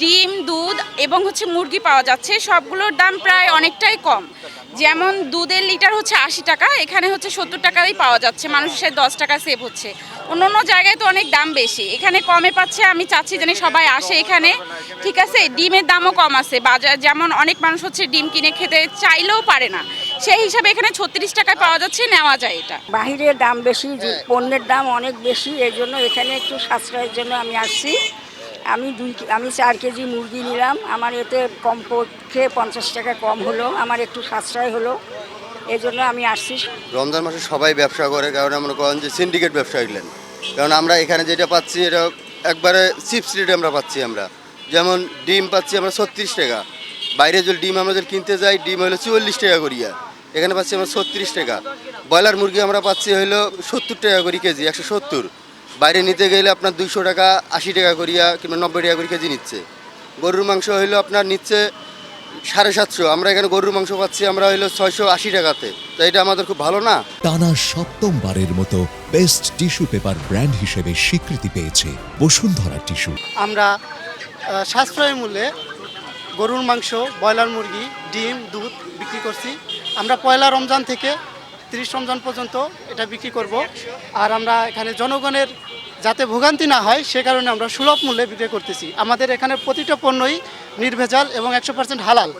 ডিম দুধ এবং হচ্ছে মুরগি পাওয়া যাচ্ছে, সবগুলোর দাম প্রায় অনেকটাই কম। যেমন দুধের লিটার হচ্ছে আশি টাকা, এখানে হচ্ছে সত্তর টাকাই পাওয়া যাচ্ছে, মানুষের দশ টাকা সেভ হচ্ছে। অন্য অন্য জায়গায় তো অনেক দাম বেশি, এখানে কমে পাচ্ছে, আমি চাচ্ছি যেন সবাই আসে এখানে। ঠিক আছে, ডিমের দামও কম আছে, বাজার যেমন অনেক মানুষ হচ্ছে ডিম কিনে খেতে চাইলেও পারে না। সেই হিসাবে এখানে ছত্রিশ টাকায় পাওয়া যাচ্ছে, নেওয়া যায় এটা। বাহিরে দাম বেশি, পণ্যের দাম অনেক বেশি এই জন্য এখানে একটু সাশ্রয়ের জন্য আমি আসছি। আমি দুই আমি চার কেজি মুরগি নিলাম। আমার এতে কমপক্ষে পঞ্চাশ টাকা কম হলো। আমার একটু সাশ্রয় হলো। এই জন্য আমি আসছি। রমজান মাসে সবাই ব্যবসা করে, কারণ আমরা করেন যে সিন্ডিকেট ব্যবসা এগুলেন কারণ আমরা এখানে যেটা পাচ্ছি, এটা একবারে চিপস রেটে আমরা পাচ্ছি আমরা। যেমন ডিম পাচ্ছি আমরা ছত্রিশ টাকা। বাইরে যদি ডিম আমরা যদি কিনতে যাই, ডিম হলো চুয়াল্লিশ টাকা করিয়া। এখানে পাচ্ছি আমরা ছত্রিশ টাকা। ব্রয়লার মুরগি আমরা পাচ্ছি হলো সত্তর টাকা করি কেজি, একশো সত্তর। বাইরে নিতে গেলে আপনার দুইশো টাকা আশি টাকা করিয়া কিংবা নব্বই টাকা করে কেজি নিচ্ছে। গরুর মাংস হইল আপনার নিচ্ছে সাড়ে সাতশো। আমরা এখানে গরুর মাংস পাচ্ছি আমরা হইল ছয়শো আশি টাকাতে। তো এটা আমাদের খুব ভালো না? টানা সপ্তমবারের মতো বেস্ট টিস্যু পেপার ব্র্যান্ড হিসেবে স্বীকৃতি পেয়েছে বসুন্ধরা টিস্যু। আমরা সাশ্রয় মূল্যে গরুর মাংস ব্রয়লার মুরগি ডিম দুধ বিক্রি করছি। আমরা পয়লা রমজান থেকে তিরিশ রমজান পর্যন্ত এটা বিক্রি করব। আর আমরা এখানে জনগণের যাতে ভোগান্তি না হয়, সে কারণে আমরা সুলভ মূল্যে বিক্রি করতেছি। আমাদের এখানে প্রতিটা পণ্যই নির্ভেজাল এবং একশো পার্সেন্ট হালাল।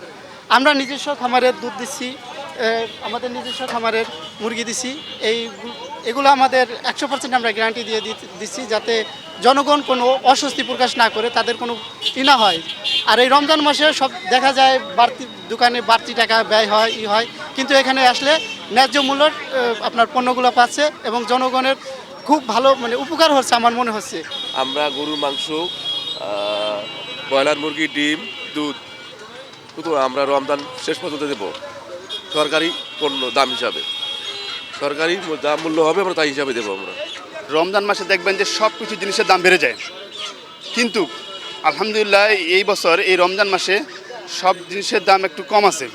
আমরা নিজস্ব খামারের দুধ দিচ্ছি আমাদের নিজস্ব খামারের মুরগি দিচ্ছি। এই এগুলো আমাদের একশো পার্সেন্ট আমরা গ্যারান্টি দিয়ে দিচ্ছি যাতে জনগণ কোনো অস্বস্তি প্রকাশ না করে, তাদের কোনো ই না হয়। আর এই রমজান মাসে সব দেখা যায় বাড়তি দোকানে বাড়তি টাকা ব্যয় হয়, ই হয়। কিন্তু এখানে আসলে ন্যায্য মূল্যের আপনার পণ্যগুলো পাচ্ছে এবং জনগণের খুব ভালো মানে উপকার হচ্ছে আমার মনে হচ্ছে। আমরা গরুর মাংস ব্রয়লার মুরগি ডিম দুধ শুধু আমরা রমজান শেষ পর্যন্ত দেব। সরকারি পণ্য দাম হিসাবে। সরকারি মূ- যা মূল্য হবে আমরা তাই হিসাবে দেবো আমরা। রমজান মাসে দেখবেন যে সব কিছু জিনিসের দাম বেড়ে যায়। কিন্তু আলহামদুলিল্লাহ এই বছর এই রমজান মাসে সব জিনিসের দাম একটু কম আছে।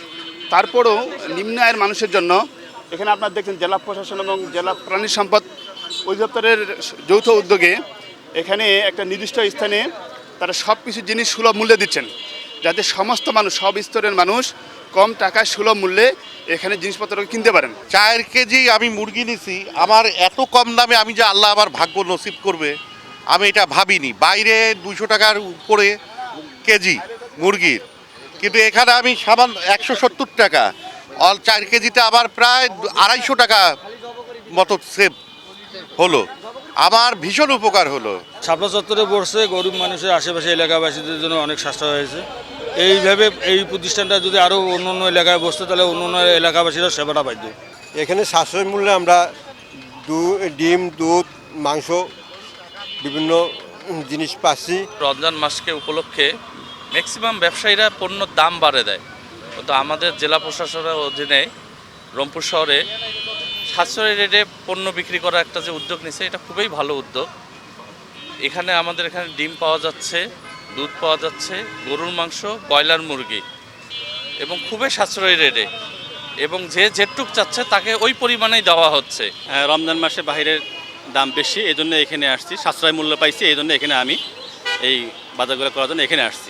তারপরেও নিম্ন আয়ের মানুষের জন্য এখানে আপনার দেখছেন জেলা প্রশাসন এবং জেলা প্রাণী সম্পদ অধিদপ্তরের যৌথ উদ্যোগে এখানে একটা নির্দিষ্ট স্থানে তারা সব কিছু জিনিস সুলভ মূল্যে দিচ্ছেন। যাতে সমস্ত মানুষ, সব স্তরের মানুষ কম টাকায় সুলভ মূল্যে এখানে জিনিসপত্র কিনতে পারেন। চার কেজি আমি মুরগি নিছি, আমার এত কম দামে আমি যে আল্লাহ আমার ভাগ্য নসিব করবে, আমি এটা ভাবিনি। বাইরে দুশো টাকার উপরে কেজি মুরগির। কিন্তু এখানে আমি সামান্য একশো সত্তর টাকা অল চার কেজিতে আবার প্রায় আড়াইশো টাকা মতো সেভ হলো। আমার ভীষণ উপকার হলো। শাপলা চত্বরে বসছে গরিব মানুষের আশেপাশে এলাকাবাসীদের জন্য অনেক সাশ্রয় হয়েছে। এইভাবে এই প্রতিষ্ঠানটা যদি আরও অন্য অন্য এলাকায় বসতো তাহলে অন্য অন্য এলাকাবাসীরা সেবাটা পাইত। এখানে সাশ্রয় মূল্যে আমরা দু ডিম দুধ মাংস বিভিন্ন জিনিস পাচ্ছি। রমজান মাসকে উপলক্ষে ম্যাক্সিমাম ব্যবসায়ীরা পণ্যর দাম বাড়ে দেয়। তো আমাদের জেলা প্রশাসনের অধীনে রংপুর শহরে সাশ্রয়ী রেটে পণ্য বিক্রি করা একটা যে উদ্যোগ নিছে, এটা খুবই ভালো উদ্যোগ। এখানে আমাদের এখানে ডিম পাওয়া যাচ্ছে, দুধ পাওয়া যাচ্ছে, গরুর মাংস, ব্রয়লার মুরগি এবং খুবই সাশ্রয়ী রেটে এবং যে যেটুক চাচ্ছে তাকে ওই পরিমাণেই দেওয়া হচ্ছে। রমজান মাসে বাইরের দাম বেশি এই জন্য এখানে আসছি। সাশ্রয় মূল্য পাইছি এই জন্য এখানে আমি এই বাজারগুলো করার জন্য এখানে আসছি।